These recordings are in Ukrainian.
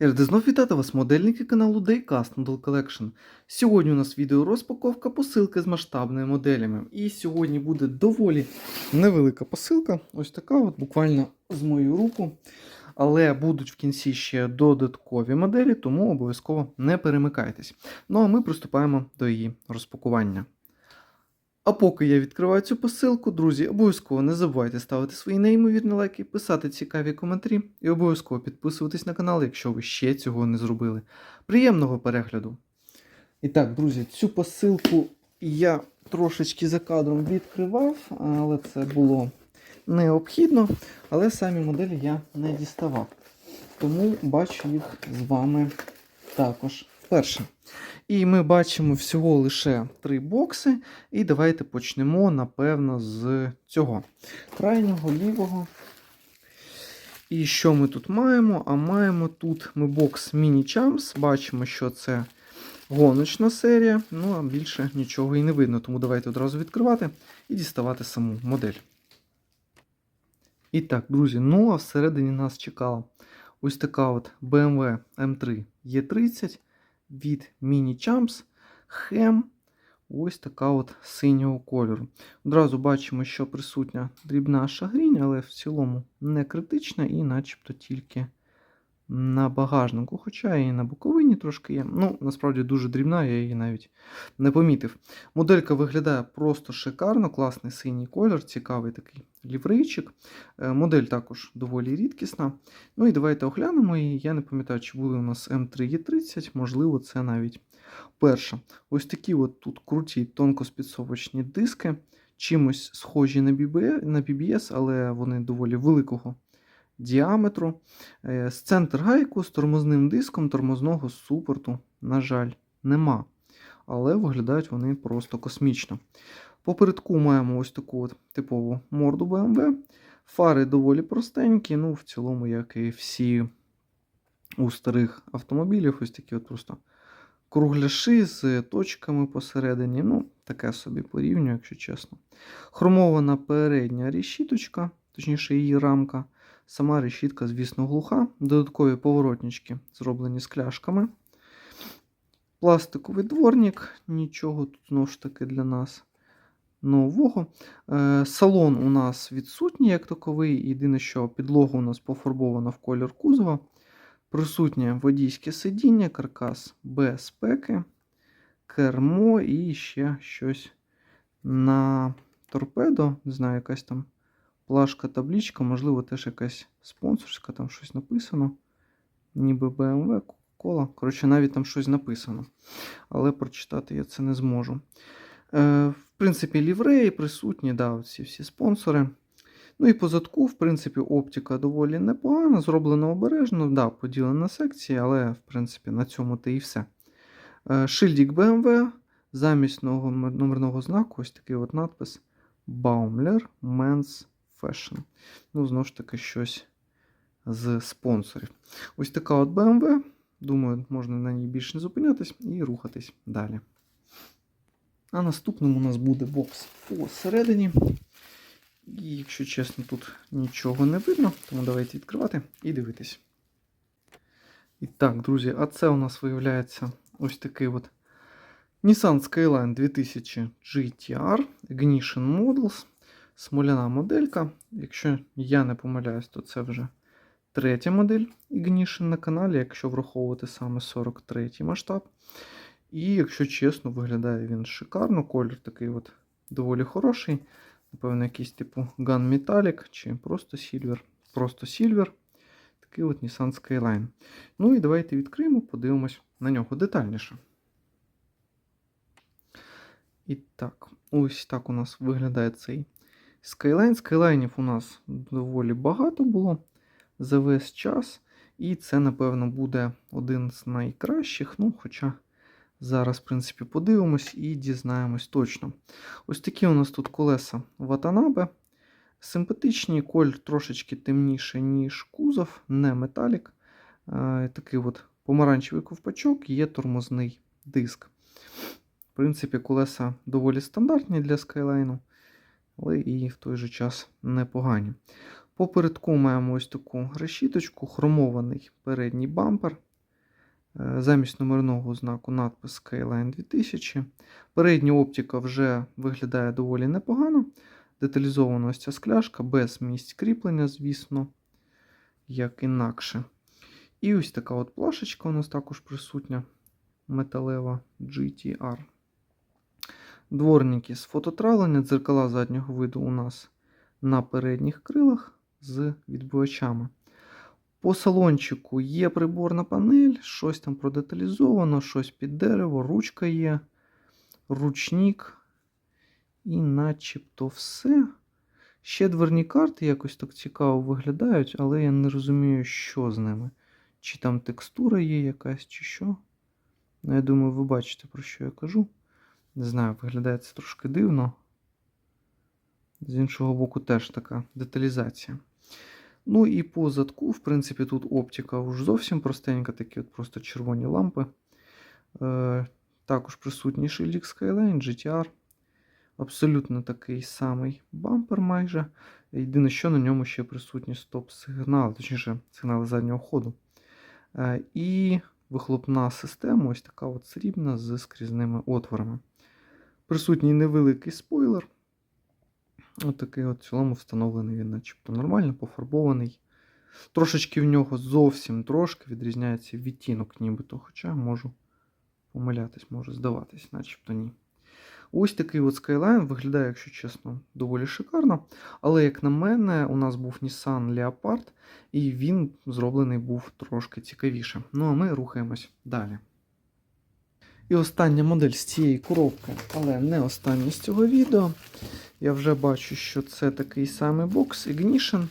Я радий знов вітати вас, модельники каналу Daycast Model Collection. Сьогодні у нас відео розпаковка посилки з масштабними моделями. І сьогодні буде доволі невелика посилка. Ось така, от, буквально з мою руку. Але будуть в кінці ще додаткові моделі, тому обов'язково не перемикайтесь. Ну а ми приступаємо до її розпакування. А поки я відкриваю цю посилку, друзі, обов'язково не забувайте ставити свої неймовірні лайки, писати цікаві коментарі і обов'язково підписуватись на канал, якщо ви ще цього не зробили. Приємного перегляду! І так, друзі, цю посилку я трошечки за кадром відкривав, але це було необхідно. Але самі моделі я не діставав. Тому бачу їх з вами також вперше. І ми бачимо всього лише три бокси. І давайте почнемо, напевно, з цього крайнього лівого. І що ми тут маємо? А маємо тут ми бокс Champs. Бачимо, що це гоночна серія. Ну, а більше нічого і не видно. Тому давайте одразу відкривати і діставати саму модель. І так, друзі, ну а всередині нас чекала ось така от BMW M3 E30 від Mini Champs Hem. Ось така от синього кольору. Одразу бачимо, що присутня дрібна шагрінь, але в цілому не критична і начебто тільки на багажнику. Хоча і на боковині трошки є. Ну, насправді дуже дрібна, я її навіть не помітив. Моделька виглядає просто шикарно, класний синій колір, цікавий такий ліврейчик. Е, Модель також доволі рідкісна. Ну і давайте оглянемо її. Я не пам'ятаю, чи були у нас М3Е30, можливо, це навіть перша. Ось такі от тут круті тонкоспідсовочні диски, чимось схожі на BBS, але вони доволі великого діаметру. Е, З центр гайку з тормозним диском тормозного супорту, на жаль, нема. Але виглядають вони просто космічно. Попередку маємо ось таку от типову морду BMW. Фари доволі простенькі, ну, в цілому, як і всі у старих автомобілів, ось такі от просто кругляши з точками посередині. Ну, таке собі порівнюю, якщо чесно. Хромована передня решіточка, точніше, її рамка. Сама решітка, звісно, глуха. Додаткові поворотнички зроблені з кляшками. Пластиковий дворник, нічого тут знову ж таки для нас нового. Е, Салон у нас відсутній, як таковий. Єдине, що підлога у нас пофарбована в колір кузова. Присутнє водійське сидіння, каркас безпеки, кермо і ще щось на торпедо. Не знаю, якась там плашка, таблічка, можливо, теж якась спонсорська, там щось написано. Ніби BMW, Coca-Cola. Коротше, навіть там щось написано. Але прочитати я це не зможу. Е, В принципі, лівреї присутні, да, ці всі спонсори. Ну і по задку, в принципі, оптика доволі непогана, зроблена обережно, да, поділена на секції, але, в принципі, на цьому те і все. Е, Шильдик BMW, замість нового номерного знаку, ось такий от надпис Baumler Men's Fashion. Ну, знову ж таки, щось з спонсорів. Ось така от BMW. Думаю, можна на ній більше не зупинятись і рухатись далі. А наступним у нас буде бокс посередині. І, якщо чесно, тут нічого не видно, тому давайте відкривати і дивитись. І так, друзі, а це у нас виявляється ось такий от Nissan Skyline 2000 GTR Ignition Models. Смоляна моделька. Якщо я не помиляюсь, то це вже третя модель Ignition на каналі, якщо враховувати саме 43 масштаб. І, якщо чесно, виглядає він шикарно. Колір такий от доволі хороший. Напевно, якийсь типу Gun Metallic чи просто Silver. Просто Silver. Такий от Nissan Skyline. Ну і давайте відкриємо, подивимось на нього детальніше. І так, ось так у нас виглядає цей Skyline. Скайлайнів у нас доволі багато було за весь час. І це, напевно, буде один з найкращих. Ну, хоча зараз, в принципі, подивимось і дізнаємось точно. Ось такі у нас тут колеса Watanabe. Симпатичні, колір трошечки темніший, ніж кузов, не металік. Е, Такий от помаранчевий ковпачок, є тормозний диск. В принципі, колеса доволі стандартні для Skyline, але і в той же час непогані. Попередку маємо ось таку решіточку, хромований передній бампер. Е, Замість номерного знаку надпис Skyline 2000. Передня оптика вже виглядає доволі непогано. Деталізована ось ця скляшка, без місць кріплення, звісно, як інакше. І ось така от плашечка у нас також присутня металева GTR. Дворники з фототравлення, дзеркала заднього виду у нас на передніх крилах з відбивачами. По салончику є приборна панель, щось там продеталізовано, щось під дерево, ручка є, ручник. І начебто все. Ще дверні карти якось так цікаво виглядають, але я не розумію, що з ними. Чи там текстура є якась, чи що. Ну, я думаю, ви бачите, про що я кажу. Не знаю, виглядає це трошки дивно. З іншого боку, теж така деталізація. Ну і по задку, в принципі, тут оптика вже зовсім простенька, такі от просто червоні лампи. Е, Також присутній шильдик Skyline, GTR. Абсолютно такий самий бампер майже. Єдине, що на ньому ще присутні стоп-сигнали, точніше, сигнали заднього ходу. Е, І вихлопна система, ось така от срібна з скрізними отворами. Присутній невеликий спойлер. Ось такий от в цілому встановлений він, начебто нормально, пофарбований. Трошечки в нього зовсім трошки відрізняється відтінок, нібито, хоча можу помилятись, може здаватись, начебто ні. Ось такий от Skyline виглядає, якщо чесно, доволі шикарно. Але, як на мене, у нас був Nissan Leopard, і він зроблений був трошки цікавіше. Ну а ми рухаємось далі. І остання модель з цієї коробки, але не остання з цього відео. Я вже бачу, що це такий самий бокс Ignition.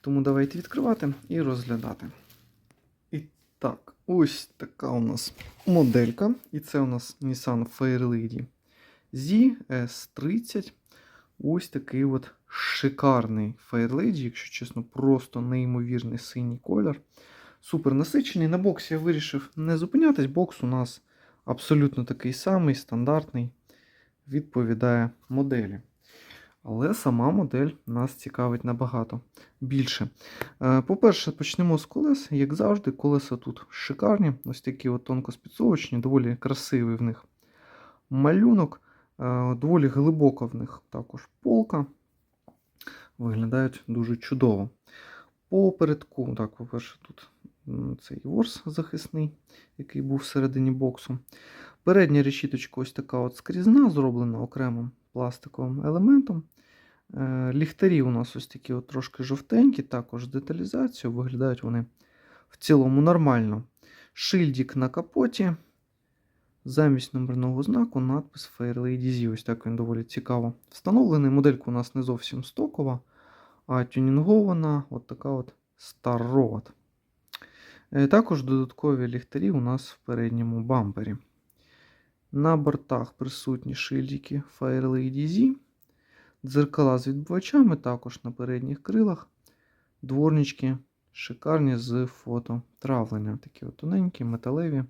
Тому давайте відкривати і розглядати. І так, ось така у нас моделька. І це у нас Nissan Fairlady ZS30. Ось такий от шикарний Fairlady, якщо чесно, просто неймовірний синій колір. Супер насичений. На боксі я вирішив не зупинятись. Бокс у нас абсолютно такий самий, стандартний, відповідає моделі. Але сама модель нас цікавить набагато більше. Е, По-перше, почнемо з колес. Як завжди, колеса тут шикарні, ось такі от тонко доволі красивий в них малюнок, е, доволі глибока в них також полка. Виглядають дуже чудово. По передку, так, по-перше, тут цей ворс захисний, який був всередині боксу. Передня решіточка ось така от скрізна, зроблена окремим пластиковим елементом. Е, Ліхтарі у нас ось такі от трошки жовтенькі, також з деталізацією. Виглядають вони в цілому нормально. Шильдик на капоті. Замість номерного знаку надпис Fairlady. Ось так він доволі цікаво встановлений. Моделька у нас не зовсім стокова, а тюнінгована. От така от Star Road. Е, Також додаткові ліхтарі у нас в передньому бампері. На бортах присутні шильдики Fairlady Z. Дзеркала з відбивачами також на передніх крилах. Дворнички шикарні з фототравлення. Такі от тоненькі, металеві.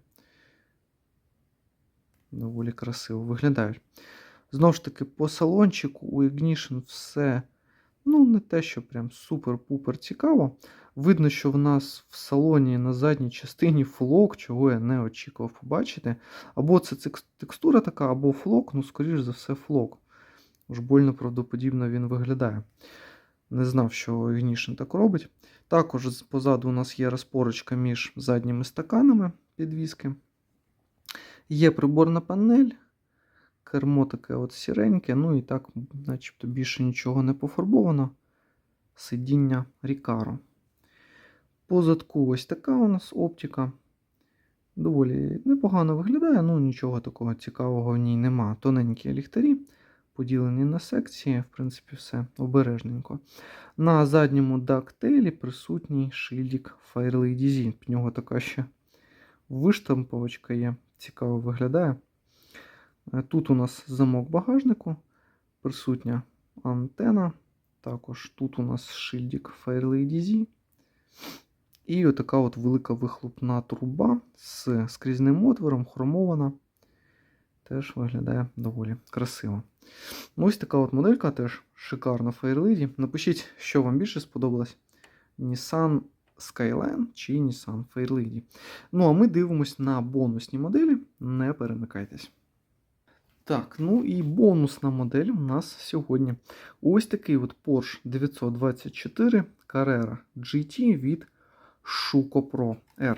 Доволі красиво виглядають. Знову ж таки, по салончику у Ignition все ну, не те, що прям супер-пупер цікаво. Видно, що в нас в салоні на задній частині флок, чого я не очікував побачити. Або це текстура така, або флок, ну, скоріш за все, флок. Уж больно правдоподібно він виглядає. Не знав, що Ignition так робить. Також позаду у нас є розпорочка між задніми стаканами підвіски. Є приборна панель, кермо таке от сіреньке, ну і так, начебто більше нічого не пофарбовано. Сидіння Рікаро. По задку ось така у нас оптика. Доволі непогано виглядає, ну нічого такого цікавого в ній нема. Тоненькі ліхтарі, поділені на секції, в принципі, все обережненько. На задньому дактейлі присутній шильдик Fairlady Z. В нього така ще виштамповочка є, цікаво виглядає. Е, Тут у нас замок багажнику, присутня антена. Також тут у нас шильдик Fairlady Z. І отака от велика вихлопна труба з скрізним отвором, хромована. теж виглядає доволі красиво. Ну, Ось така от моделька теж шикарна Fairlady. Напишіть, що вам більше сподобалось: Nissan Skyline чи Nissan Fairlady. Ну, а ми дивимось на бонусні моделі. Не перемикайтесь. Так, ну і бонусна модель у нас сьогодні. Ось такий от Porsche 924 Carrera GT від Pro R.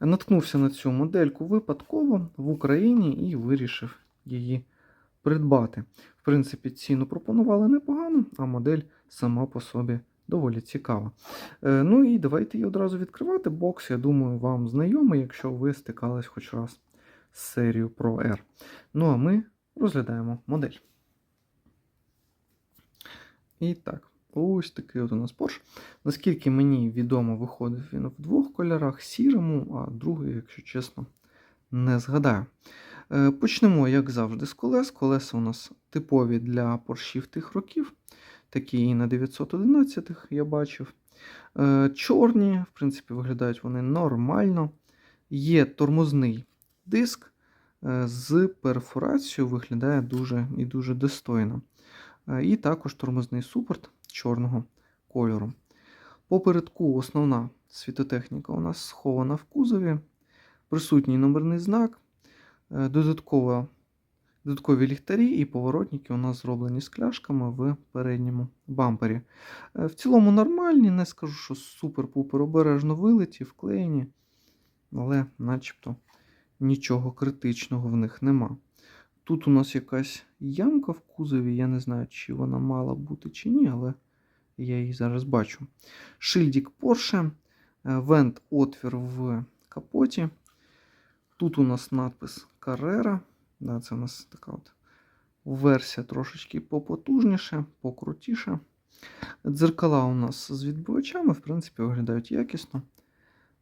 Наткнувся на цю модельку випадково в Україні і вирішив її придбати. В принципі, ціну пропонували непогано, а модель сама по собі доволі цікава. Е, Ну і давайте її одразу відкривати. Бокс, я думаю, вам знайомий, якщо ви стикались хоч раз з серією Pro R. Ну а ми розглядаємо модель. І так, ось такий от у нас Porsche. Наскільки мені відомо, виходив він в двох кольорах: сірому, а другий, якщо чесно, не згадаю. Е, Почнемо, як завжди, з колес. Колеса у нас типові для поршів тих років, такі і на 911-х я бачив. Е, Чорні, в принципі, виглядають вони нормально. Є тормозний диск е, з перфорацією, виглядає дуже і дуже достойно. І також тормозний супорт чорного кольору. Попередку основна світотехніка у нас схована в кузові, присутній номерний знак, е, додатково, додаткові ліхтарі і поворотники у нас зроблені з кляшками в передньому бампері. Е, В цілому нормальні, не скажу, що супер-пупер обережно вилиті, вклеєні, але начебто нічого критичного в них нема. Тут у нас якась ямка в кузові, я не знаю, чи вона мала бути чи ні, але я її зараз бачу. Шильдик Porsche, е, вент отвір в капоті. Тут у нас надпис Carrera. Да, це у нас така от версія трошечки попотужніша, покрутіша. Дзеркала у нас з відбивачами, в принципі, виглядають якісно.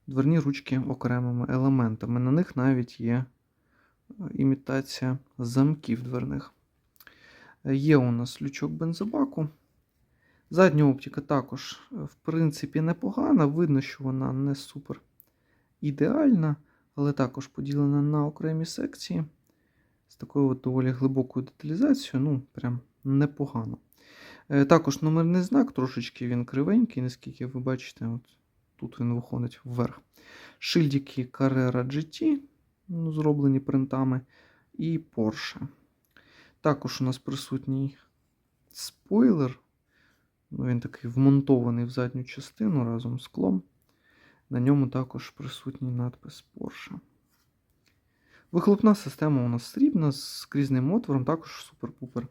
Дверні ручки окремими елементами. На них навіть є імітація замків дверних. Є у нас лючок бензобаку. Задня оптика також, в принципі, непогана. Видно, що вона не супер ідеальна, але також поділена на окремі секції. З такою от доволі глибокою деталізацією, ну, прям непогано. Е, Також номерний знак, трошечки він кривенький, наскільки ви бачите, от тут він виходить вверх. Шильдики Carrera GT, ну, зроблені принтами, і Porsche. Також у нас присутній спойлер. Ну, Він такий вмонтований в задню частину разом з склом. На ньому також присутній надпис Porsche. Вихлопна система у нас срібна з скрізним отвором, також супер-пупер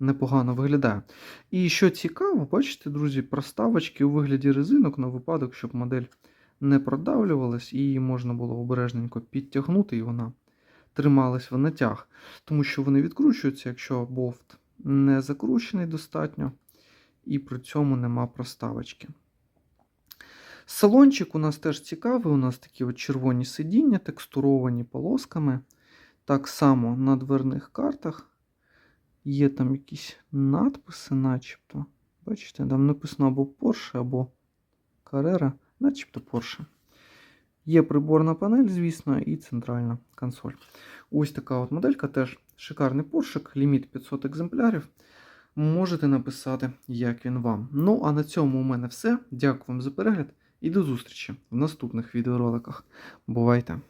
непогано виглядає. І що цікаво, бачите, друзі, проставочки у вигляді резинок на випадок, щоб модель не продавлювалась, її можна було обережненько підтягнути, і вона трималась в натяг. Тому що вони відкручуються, якщо болт не закручений достатньо, і при цьому нема проставочки. Салончик у нас теж цікавий. У нас такі от червоні сидіння, текстуровані полосками. Так само на дверних картах є там якісь надписи, начебто. Бачите, там написано або Porsche, або Carrera, начебто Porsche. Є приборна панель, звісно, і центральна консоль. Ось така от моделька, теж шикарний поршик, ліміт 500 екземплярів. Можете написати, як він вам. Ну, а на цьому у мене все. Дякую вам за перегляд і до зустрічі в наступних відеороликах. Бувайте!